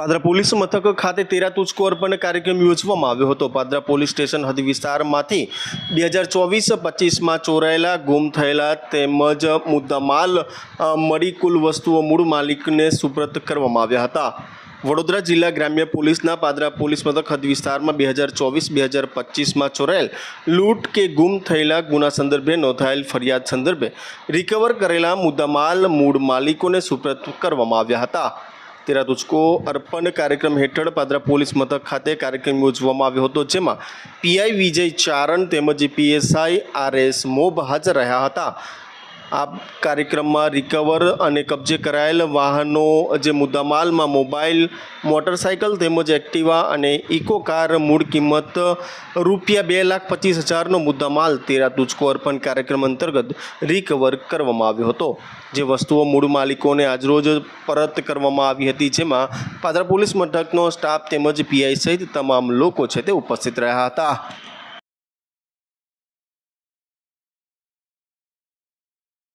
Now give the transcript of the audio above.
Padra police મથક ખાતે તેરા તુચકો અર્પણ કાર્યક્રમ યોજવામાં આવ્યો હતો. પાદરા પોલીસ સ્ટેશન હદ વિસ્તારમાંથી બે હજાર ચોવીસ પચીસમાં ચોરાયેલા, ગુમ થયેલા તેમજ મુદ્દામાલ મળી કુલ વસ્તુઓ મૂળ માલિકને સુપ્રત કરવામાં આવ્યા હતા. વડોદરા જિલ્લા ગ્રામ્ય પોલીસના પાદરા પોલીસ મથક હદ વિસ્તારમાં બે હજાર ચોવીસ, બે હજાર પચીસમાં ચોરાયેલ, લૂંટ કે ગુમ થયેલા ગુના સંદર્ભે નોંધાયેલ ફરિયાદ સંદર્ભે રિકવર કરેલા મુદ્દામાલ મૂળ માલિકોને સુપ્રત કરવામાં આવ્યા હતા. તેરા તુચકો અર્પણ કાર્યક્રમ હેઠળ પાદરા પોલીસ મથક ખાતે કાર્યક્રમ યોજવામાં આવ્યો હતો, જેમાં પીઆઈ વિજય ચારણ તેમજ પીએસઆઈ આર એસ મોબ હાજર રહ્યા હતા. આ કાર્યક્રમમાં રિકવર અને કબજે કરાયેલ વાહનો, જે મુદ્દામાલમાં મોબાઈલ, મોટરસાયકલ તેમજ એક્ટિવા અને ઇકો કાર મૂળ કિંમત રૂપિયા બે લાખ પચીસ હજારનો મુદ્દામાલ તેરા તુચકો અર્પણ કાર્યક્રમ અંતર્ગત રિકવર કરવામાં આવ્યો હતો. જે વસ્તુઓ મૂળ માલિકોને આજરોજ પરત કરવામાં આવી હતી, જેમાં પાદરા પોલીસ મથકનો સ્ટાફ તેમજ પીઆઈ સહિત તમામ લોકો છે તે ઉપસ્થિત રહ્યા હતા.